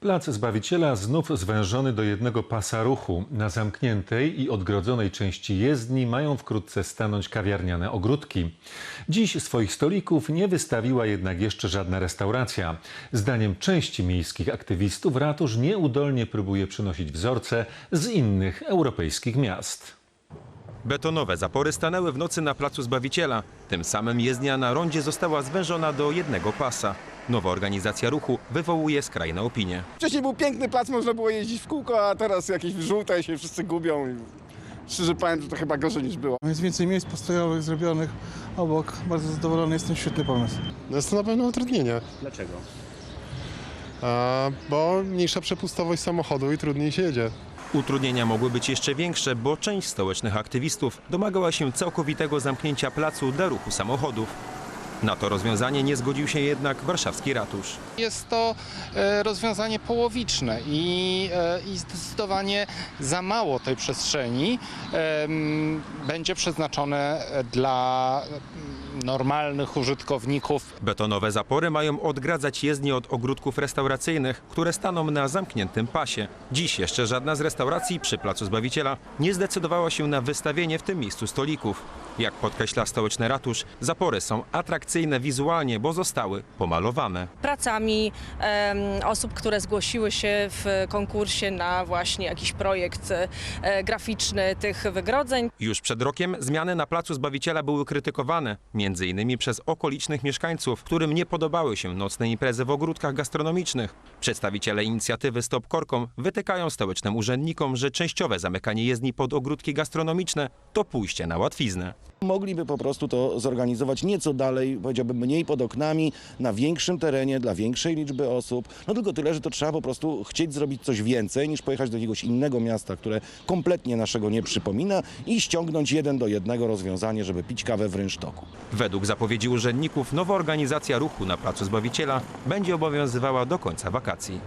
Plac Zbawiciela znów zwężony do jednego pasa ruchu. Na zamkniętej i odgrodzonej części jezdni mają wkrótce stanąć kawiarniane ogródki. Dziś swoich stolików nie wystawiła jednak jeszcze żadna restauracja. Zdaniem części miejskich aktywistów ratusz nieudolnie próbuje przynosić wzorce z innych europejskich miast. Betonowe zapory stanęły w nocy na placu Zbawiciela. Tym samym jezdnia na rondzie została zwężona do jednego pasa. Nowa organizacja ruchu wywołuje skrajne opinie. Wcześniej był piękny plac, można było jeździć w kółko, a teraz jakieś żółte się wszyscy gubią. I szczerze powiem, że to chyba gorzej niż było. Jest więcej miejsc postojowych zrobionych obok. Bardzo zadowolony jestem, świetny pomysł. No jest to na pewno utrudnienie. Dlaczego? A, bo mniejsza przepustowość samochodu i trudniej się jedzie. Utrudnienia mogły być jeszcze większe, bo część stołecznych aktywistów domagała się całkowitego zamknięcia placu dla ruchu samochodów. Na to rozwiązanie nie zgodził się jednak warszawski ratusz. Jest to e, rozwiązanie połowiczne i, e, i zdecydowanie za mało tej przestrzeni będzie przeznaczone dla normalnych użytkowników. Betonowe zapory mają odgradzać jezdnię od ogródków restauracyjnych, które staną na zamkniętym pasie. Dziś jeszcze żadna z restauracji przy Placu Zbawiciela nie zdecydowała się na wystawienie w tym miejscu stolików. Jak podkreśla stołeczny ratusz, zapory są atrakcyjne wizualnie, bo zostały pomalowane. pracami em, osób, które zgłosiły się w konkursie na właśnie jakiś projekt e, graficzny tych wygrodzeń. Już przed rokiem zmiany na Placu Zbawiciela były krytykowane, między innymi przez okolicznych mieszkańców, którym nie podobały się nocne imprezy w ogródkach gastronomicznych. Przedstawiciele inicjatywy Stop Korkom wytykają stołecznym urzędnikom, że częściowe zamykanie jezdni pod ogródki gastronomiczne to pójście na łatwiznę. Mogliby po prostu to zorganizować nieco dalej, powiedziałbym mniej pod oknami, na większym terenie, dla większej liczby osób. No tylko tyle, że to trzeba po prostu chcieć zrobić coś więcej niż pojechać do jakiegoś innego miasta, które kompletnie naszego nie przypomina i ściągnąć jeden do jednego rozwiązanie, żeby pić kawę w rynsztoku. Według zapowiedzi urzędników nowa organizacja ruchu na Placu Zbawiciela będzie obowiązywała do końca wakacji.